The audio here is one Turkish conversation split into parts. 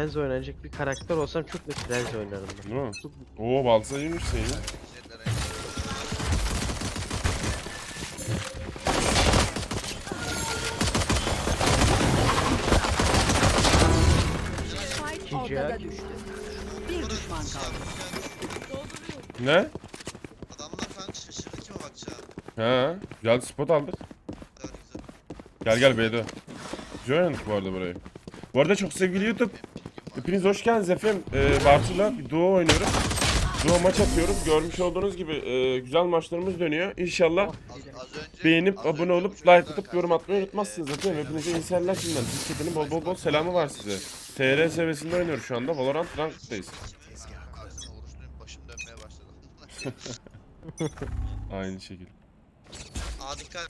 Lens oynayacak bir karakter olsam çok net Lens oynarım ben. Değil mi? Oo balta ortada düştü. Bir düşman kaldı. Ne? Adamlar kanka şaşırdı kime bakacağım. He. Güzel spot aldık. Güzel. Gel gel B'de. Güzel oynadık bu arada burayı. Bu arada çok sevgili YouTube. Hepiniz hoş geldiniz efendim. Ee, Bartu'yla bir duo oynuyoruz. Duo maç yapıyoruz. Görmüş olduğunuz gibi e, güzel maçlarımız dönüyor. İnşallah beğenip abone olup like atıp yorum atmayı unutmazsınız efendim. Hepinize iyi seyirler şimdiden. Türkiye'nin bol bol bol selamı var size. TR seviyesinde oynuyoruz şu anda. Valorant başladı. Aynı şekilde. Aa dikkat.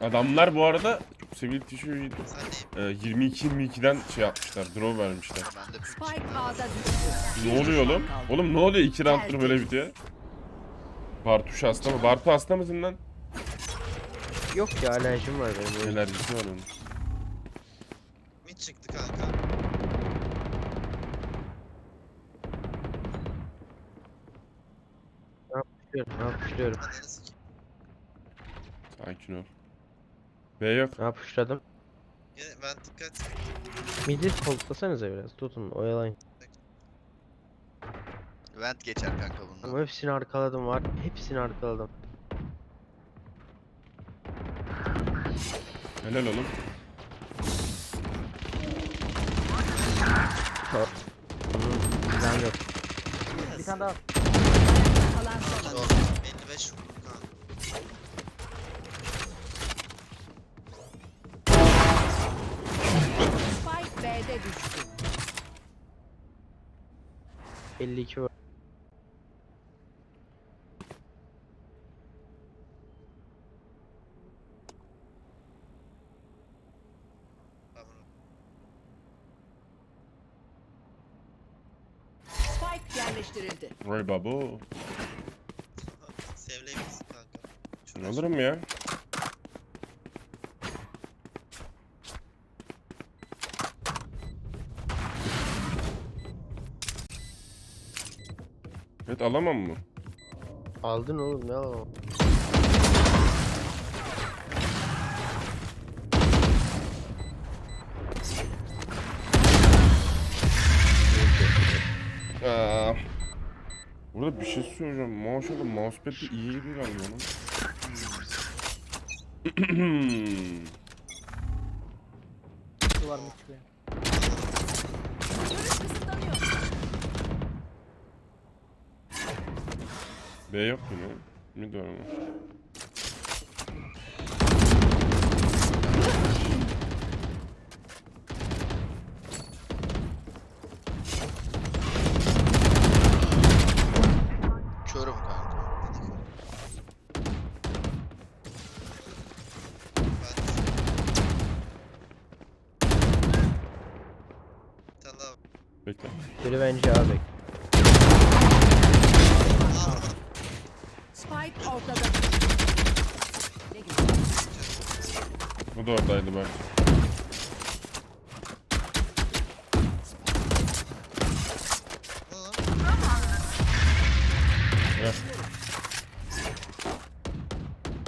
Adamlar bu arada sevgili deyim. e, 22-22'den şey yapmışlar. Draw vermişler. Spike düştü. Ne oluyor oğlum? Oğlum ne oluyor? İki rounddur böyle bitiyor. Bartuş hasta mı? Bartu hasta mısın lan? Yok ya alerjim var benim. öyle. Enerjisi var onun. mid çıktı kanka. Ne yapışıyorum. Ananı sikeyim. Sakin ol. B yok. Ne yapışladım? Yine ben dikkat. Midi koltlasanıza biraz. Tutun, oyalayın. Vent geçer kanka bundan. Ama hepsini arkaladım var. Hepsini arkaladım. Helal oğlum. Silahım yok. Bir tane daha. Kalan son. Doğru. 55 vurdum 52 var. Spike yerleştirildi. Roy babu. Sevleyebilirsin kanka. Ne alırım ya? Evet alamam mı? Aldın oğlum ne alamam. Aa. Burada bir şey söyleyeceğim. Maşallah mousepad'i iyi gibi galiba lan. Duvar mı çıkıyor? Yine. Mid var ama.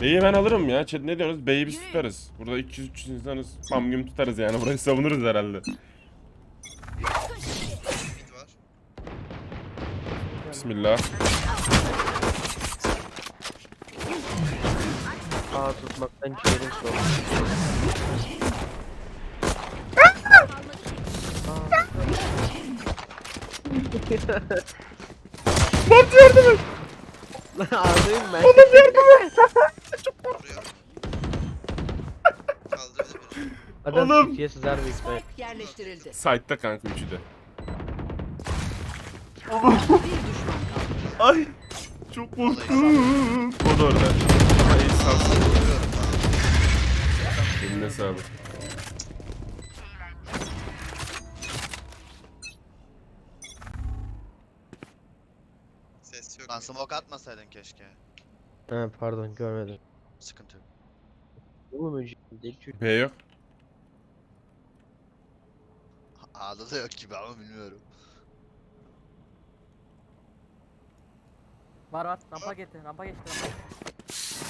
B'yi ben alırım ya. Chat ne diyorsunuz? B'yi biz tutarız. Burada 200-300 insanız. Bam güm tutarız yani. Burayı savunuruz herhalde. Mid var. Bismillah. Aa tutmaktan ciğerim soğuk. Bot yardım et. Lan ağlayayım ben. Vuruyor. Kaldırdı biri. Adam Oğlum. Türkiye sızar büyük ihtimal. Spike yerleştirildi. Side'da kanka üçü de. Bir düşman kaldı. Ay. Çok korktum. O da orada. İyi sağ abi. Eline sağlık. Lan smoke atmasaydın keşke. Ha pardon görmedim. Sıkıntı yok. Oğlum önce deli çocuk. B yok. A'da da yok gibi ama bilmiyorum. Var var. Rampa geçti. Rampa geçti.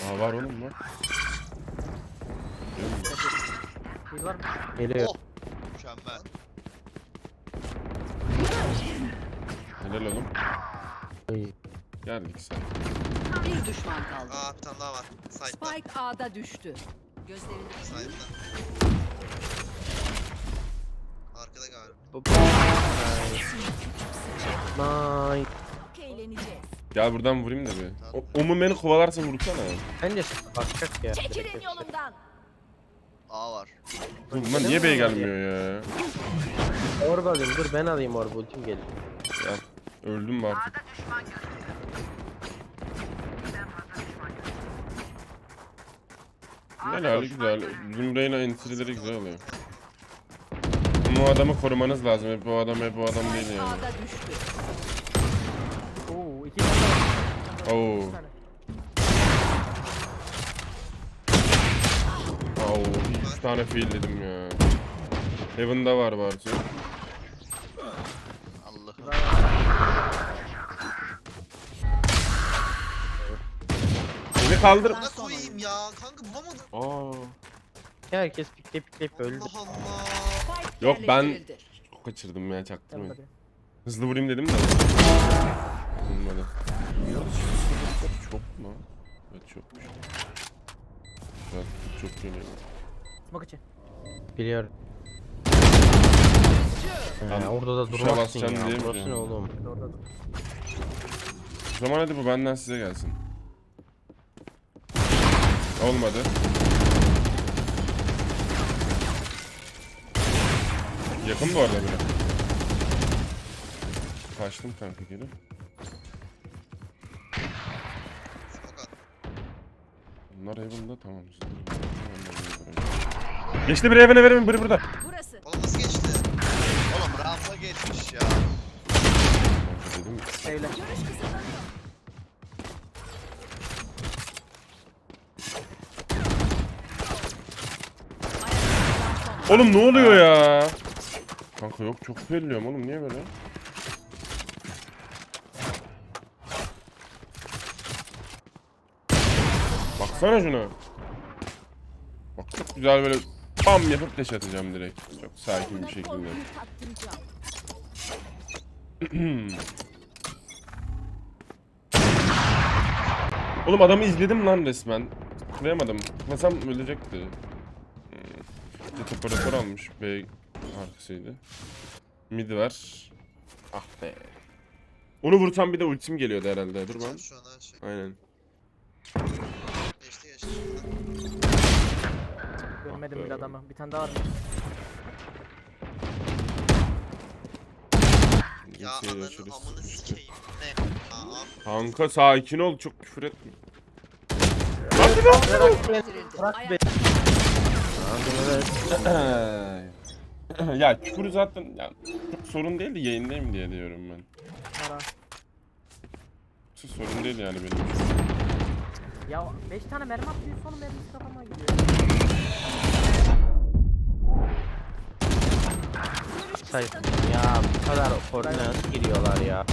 Aa var oğlum var. Bir var mı? Geliyor. Oh! Mükemmel. Helal oğlum. Ay, Geldik sen. Bir düşman kaldı. Aa bir tane daha var. Side'da. Spike A'da düştü. Gözlerini Side'da. Arkada galiba. Nice. çok eğleneceğiz. Gel buradan vurayım da bir. O, Omun beni kovalarsa vursana. Bence bakacak ya. Çekilin yolumdan. A var. Oğlum Bunlar niye B'ye gelmiyor ya? Orba alayım dur ben alayım orba ultim gelir. Ya öldüm mü artık? Helal güzel. Zümreyna entry'leri güzel oluyor. O adamı korumanız lazım. Hep o adam hep o adam değil yani. Düştü. Oo iki tane. Oo. İki tane. Oo, 3 tane fiil dedim ya. Heaven'da var Bartu. Allah'ım. Beni kaldır. Aa. Herkes pikle pikleyip öldü. Allah Allah. Yok, ben- kaçırdım ya çaktırmayın. Hızlı vurayım dedim de. Olmadı. Çok mu? Evet çokmuş. Güzel, çok geliyor. Smoke için. Biliyorum. Ha, orada da tuşa durmazsın ya. diye Burası ne oğlum? Orada dur. O zaman hadi bu benden size gelsin. Olmadı. Yakın bu arada bile. Kaçtım kanka geri. Bunlar Heaven'da tamam. Geçti bir Heaven'e verin biri burada. Burası. Oğlum nasıl geçti? Oğlum rampa geçmiş ya. Kanka dedim. Son. Oğlum ne oluyor ya? Kanka yok çok belliyorum oğlum niye böyle? Baksana şuna. Bak çok güzel böyle bam yapıp deş atacağım direkt. Çok sakin bir şekilde. Oğlum adamı izledim lan resmen. Tıklayamadım. Tıklasam ölecekti. Hmm. İşte almış. B arkasıydı. Mid var. Ah be. Onu vursam bir de ultim geliyordu herhalde. Dur ben. şu an her şey. Aynen. Geçti geçti. Görmedim Ah bile adamı. Bir tane daha var. Ya yaşarız. amını sikeyim. Ne? Aa, Kanka sakin ol çok küfür etme. Bitirildi. Bırak Ayak- be. ya küfür zaten ya, çok sorun değil de yayındayım diye diyorum ben. Ha. Hiç sorun değil yani benim için. Ya 5 tane mermi atıyor sonu mermisi kafama gidiyor. Sayın. Ya bu kadar nasıl giriyorlar ya?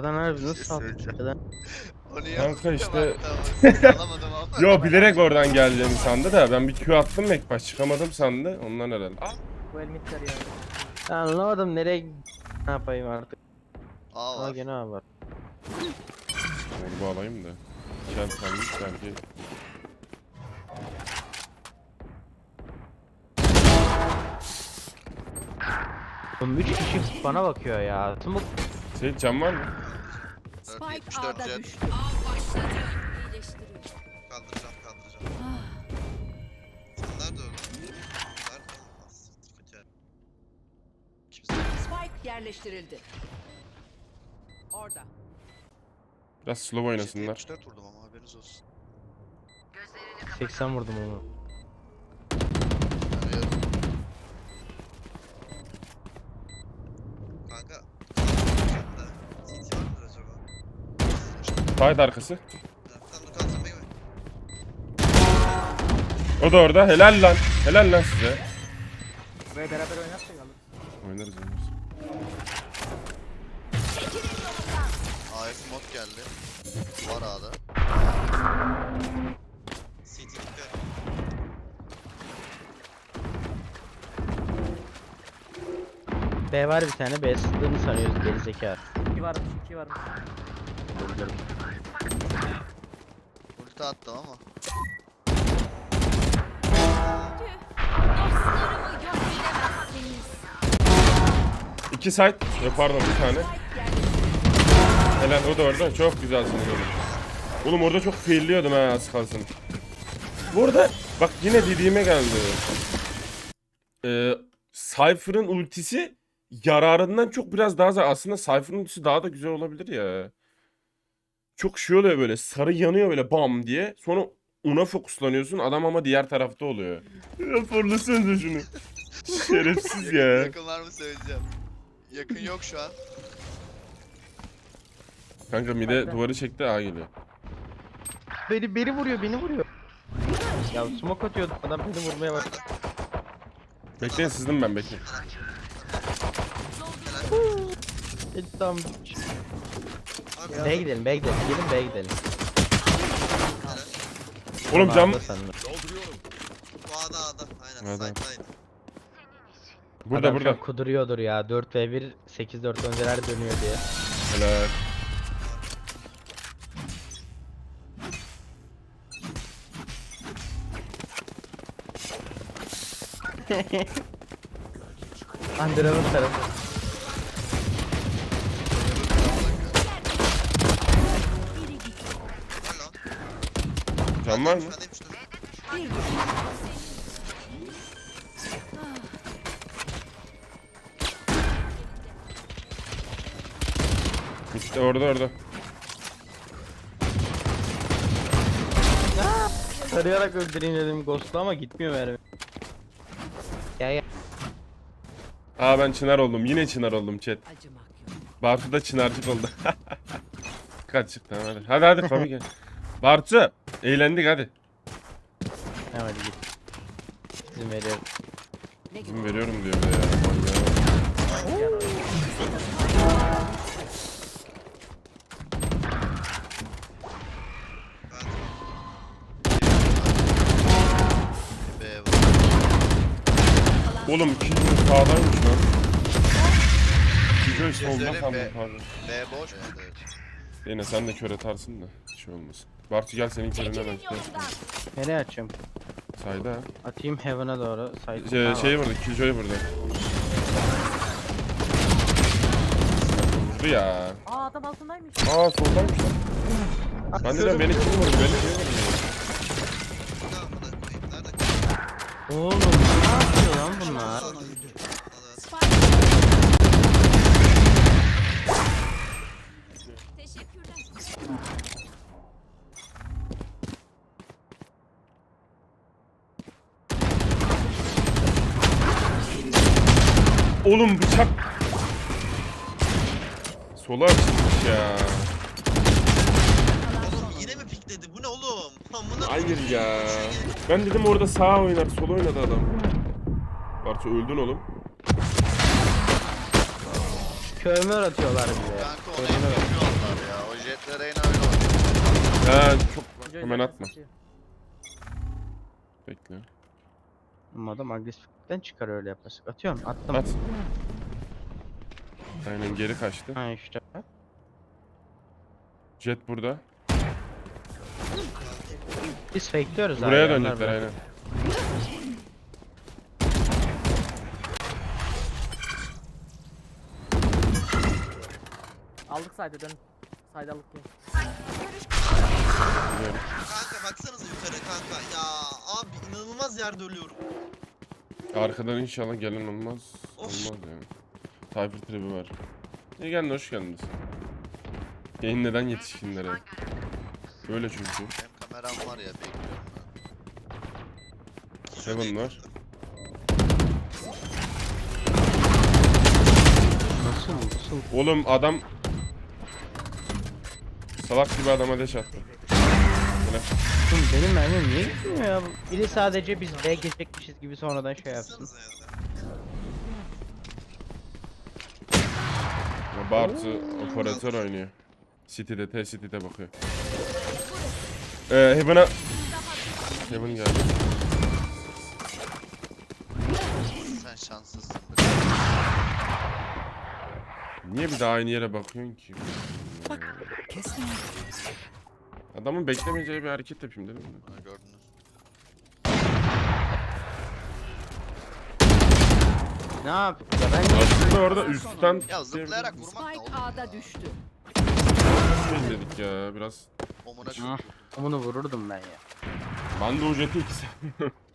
Oradan şey nasıl söyleyeceğim. attı? Onu Kanka işte- alamadım. Yo bilerek oradan geleceğimi sandı da ben bir Q attım ilk baş çıkamadım sandı ondan herhalde. Aa, Bu el midler ya. Ben anlamadım nereye ne yapayım artık. Aa Ama var. gene A var. Orbu alayım da. Kent kalmış belki. Oğlum 3 kişi bana bakıyor ya. Smoke Şey cam var mı? Spike A'da jet. Av başladı. İyileştiriyor. Kaldıracağım kaldıracağım. Bunlar da öldü. Bunlar da olmaz. Spike yerleştirildi. Orada. Biraz slow oynasınlar. 74 vurdum ama haberiniz olsun. 80 vurdum onu. Side arkası. O da orada. Helal lan. Helal lan size. Buraya beraber oynarsak alırız. Oynarız oynarız. AF mod geldi. Var. CT dikkat. B var bir tane. B sızdığını sanıyoruz gerizekalı. İki varmış, iki varmış. Öldürdüm. Ulti attım ama. İki side. Yok pardon bir tane. Helal o da orada. Çok güzelsiniz oğlum. Oğlum orada çok failliyordum ha az kalsın. Bu arada bak yine dediğime geldi. Ee, Cypher'ın ultisi yararından çok biraz daha aslında Cypher'ın ultisi daha da güzel olabilir ya. Çok şey oluyor böyle sarı yanıyor böyle bam diye. Sonra ona fokuslanıyorsun adam ama diğer tarafta oluyor. Ya forlasanıza şunu. Şerefsiz ya. Yakın var mı söyleyeceğim. Yakın yok şu an. Kanka mide duvarı çekti A geliyor. Beni, beni vuruyor, beni vuruyor. Ya smoke atıyordu adam beni vurmaya bak. Bekleyin sızdım ben bekleyin. E, tamam. B'ye gidelim, B'ye gidelim. Gelin B'ye gidelim. Oğlum cam Ağda sandım. bu A'da A'da. Aynen side'daydı. burada Adam şu burada. kuduruyordur ya. 4 v 1 8 4 önceler dönüyor diye. Helal. Andrew'ın tarafı. Cam var mı? İşte orada orada. Tarayarak öldüreyim dedim Ghost'la ama gitmiyor mermi. Ya ya. Aa ben çınar oldum. Yine çınar oldum chat. Acımak yok. Bartu da çınarcık oldu. Kaç çık tamam hadi. Hadi hadi Fabi gel. Bartu eğlendik hadi. Hemen hadi git. İzin veriyorum. İzin veriyorum diyor bir de ya. Manyağı. Oğlum ikinci sağdaymış lan. İkinci solda sandım pardon. B boş. Yine sen de kör atarsın da şey olmasın. Bartu gel senin körüne ben. Nereye açıyorum? Sayda. Atayım Heaven'a doğru. Say Şey, şey burada, Killjoy burada. Vurdu ya. Aa adam altındaymış. Aa soldaymış lan. Ben dedim beni kim vurdu? Beni kim vurdu? Oğlum ne yapıyor lan bunlar? Oğlum bıçak. Sola açılmış ya. Oğlum yine mi pikledi? Bu ne oğlum? Amına Hayır ya. Ben dedim orada sağ oynar, sol oynadı adam. Bartu öldün oğlum. Kömür atıyorlar bize. Kanka onu hep yapıyorlar ya. O jetlere yine öyle oynuyor. Ha çok hemen atma. Bekle. Ama adam agresiflikten çıkar öyle yaparsak. Atıyorum attım. At. Aynen geri kaçtı. Ha işte. Jet burada. Biz fakeliyoruz Buraya abi, onlar dönecekler bırak- aynen. Aldık sayda dön. Sayda aldık diye. Kanka baksanıza yukarı kanka. Ya abi inanılmaz yerde ölüyorum. Arkadan inşallah gelen olmaz. Of. Olmaz yani. Tayfur tribi var. İyi geldin hoş geldiniz. Yayın neden yetişkinlere? Böyle çünkü. Benim kameram var ya bekliyorum ben. Seven var. Nasıl nasıl? Oğlum adam salak gibi adama deş attı. Yine. Oğlum benim mermim niye gitmiyor ya? Biri sadece biz B girecekmişiz gibi sonradan şey yapsın. Bartu operatör oynuyor. City'de, T City'de bakıyor. Ee, Heaven'a... Heaven geldi. Sen şanslısın. Niye bir daha aynı yere bakıyorsun ki? Kesin. Adamın beklemeyeceği bir hareket yapayım dedim. de. Ha, gördünüz. Ne yap? Ya ben niye Aslında orada üstten Ya zıplayarak vurmak ne Spike A'da düştü. şey dedik ya biraz. Omuna Ah, bunu vururdum ben ya. Ben de o jeti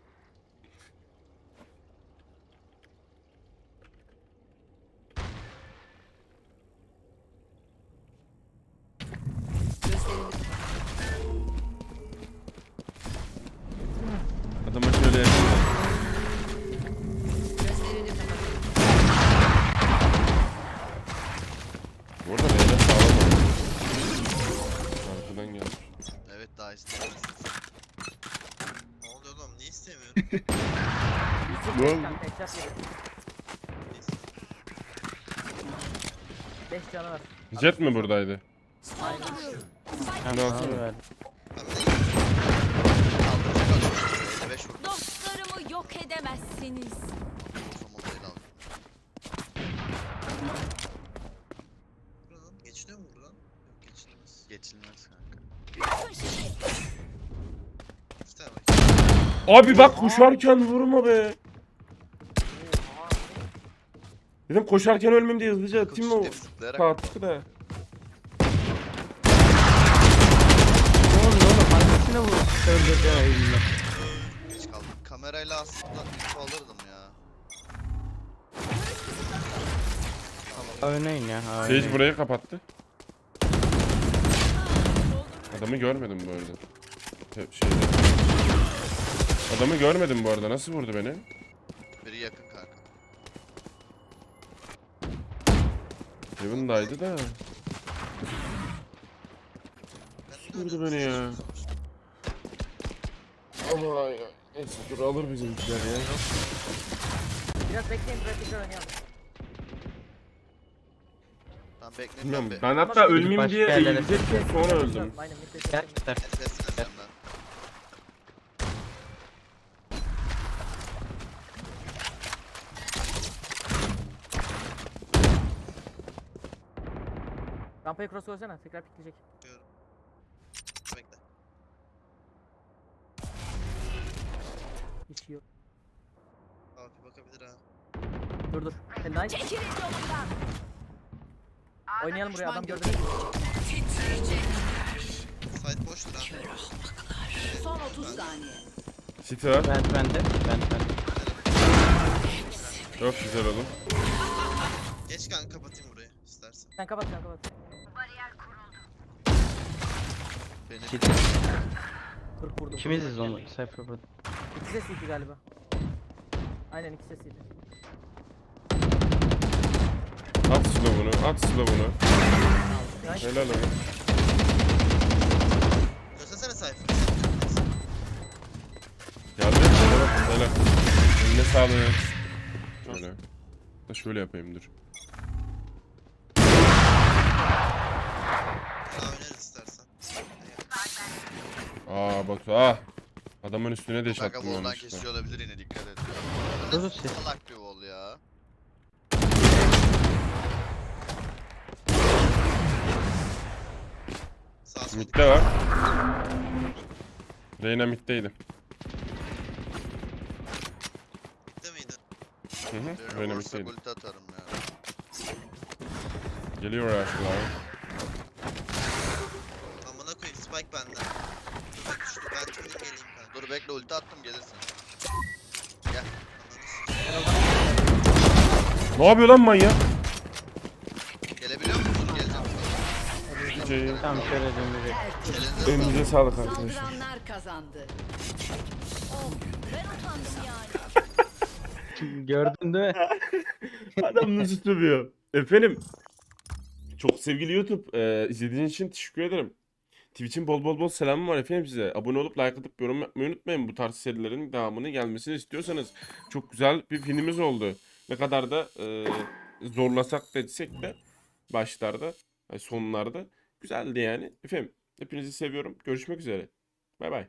oldu? Kanka headshot yedi. 5 canı var. Jet mi buradaydı? Kaldıracak adam. 55 vurdu. Dostlarımı yok edemezsiniz. Somondayla aldım. Buradan geçiliyor mu buradan? Yok geçilemez. Geçilmez kanka. İki tane var. Abi bak koşarken vurma be. Dedim koşarken ölmeyeyim diye hızlıca atayım mı zıplayarak katkı da. Ne oldu oğlum? Hangisine vur? Öldürdü elimle. geç kaldım. Kamerayla aslında info alırdım ya. Oynayın ya. Sage oynayın. burayı kapattı. Adamı görmedim bu arada. Şeyde. Adamı görmedim bu arada. Nasıl vurdu beni? Biri yakın kanka. Heaven'daydı da. Vurdu beni ya. Ama ya. Neyse dur alır bizimkiler ya. Biraz bekleyin tekrar oynayalım. Ben beklemiyorum. Bilmiyorum Be. ben hatta ölmeyeyim diye eğilecektim sonra öldüm. Aynen bir Gel gider. Ben. Rampayı cross koysana tekrar pikleyecek. Bekle. Hiç yok. Abi bakabilir ha. Dur dur. Sen nice. Çekilin yolumdan. Oynayalım buraya adam gördünüz mü? Site boştur ha. Son 30 saniye. Var. Ben bende. Ben ben. Çok güzel oğlum. Geç kanka kapatayım burayı istersen. Sen kapat sen kapat. City. 40 vurdum. İkimiziz onu. Cypher burada. İki sesiydi galiba. Aynen iki sesiydi. At slow'unu, at slow'unu. Nice. Helal oğlum. Göstersene sayfayı. Geldi. Helal. Eline sağlık. Şöyle. Şöyle yapayım dur. Daha oynarız istersen. Aa Batu ah. Adamın üstüne deş kanka attım voldan yanlışlıkla. kesiyor olabilir yine dikkat et. Dur, dur, nasıl ses. salak bir vol ya. Sağ sol Mid'de var. Reyna mid'deydi. dikte miydi? Hı hı. Reyna vurursa mid'deydi. ulti atarım ya. Geliyor aşağıya. Dur bekle ulti attım gelirsin. Gel. Ne yapıyor lan manyak? Gelebiliyor musun? Geleceğim. Şey, Tam şöyle dönecek. Elinize sağlık arkadaşlar. Kazandı. Gördün değil mi? Adam nasıl tutuyor? Efendim. Çok sevgili YouTube. E, izlediğiniz için teşekkür ederim. Twitch'in bol bol bol selamı var efendim size. Abone olup like atıp yorum yapmayı unutmayın. Bu tarz serilerin devamını gelmesini istiyorsanız. Çok güzel bir filmimiz oldu. Ne kadar da e, zorlasak da etsek de başlarda, sonlarda güzeldi yani. Efendim hepinizi seviyorum. Görüşmek üzere. Bay bay.